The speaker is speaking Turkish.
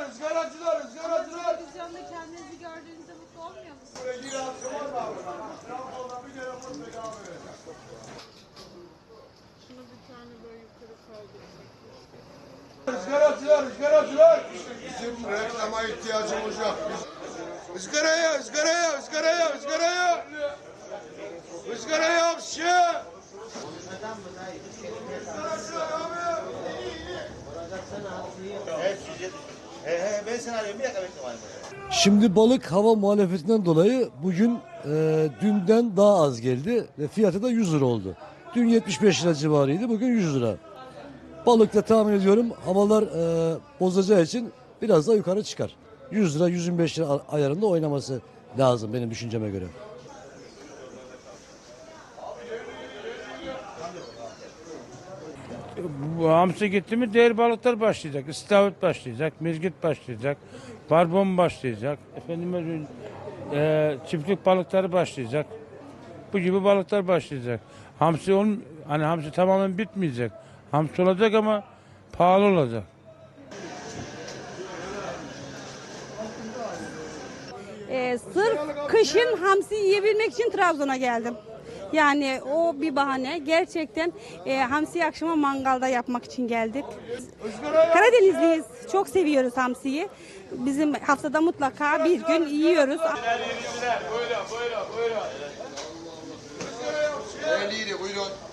ızgaracılar, ızgaracılar, ızgaracılar. Televizyonda kendinizi gördüğünüzde mutlu olmuyor musunuz? Buraya bir hafta var mı abi? Trabzon'da bir kere bunu devam edeceğim. Şunu bir tane böyle yukarı kaldıracak. Izgaracılar, ızgaracılar. Bizim reklama ihtiyacımız yok. Izgaraya, ızgaraya, ızgaraya, ızgaraya. Izgaraya hapşe. Izgaracılar abi. Ben sana arıyorum bir dakika bekle. Şimdi balık hava muhalefetinden dolayı bugün e, dünden daha az geldi ve fiyatı da 100 lira oldu. Dün 75 lira civarıydı, bugün 100 lira. Balık da tahmin ediyorum havalar e, bozacağı için biraz daha yukarı çıkar. 100 lira 125 lira ayarında oynaması lazım benim düşünceme göre. Bu hamsi gitti mi diğer balıklar başlayacak. İstavrit başlayacak, mezgit başlayacak, barbon başlayacak. Efendime e, çiftlik balıkları başlayacak. Bu gibi balıklar başlayacak. Hamsi on, hani hamsi tamamen bitmeyecek. Hamsi olacak ama pahalı olacak. Ee, sırf kışın hamsi yiyebilmek için Trabzon'a geldim. Yani o bir bahane. Gerçekten e, hamsi akşama mangalda yapmak için geldik. Karadenizliyiz. Çok seviyoruz hamsiyi. Bizim haftada mutlaka bir gün yiyoruz. Buyurun, buyurun. Buyurun.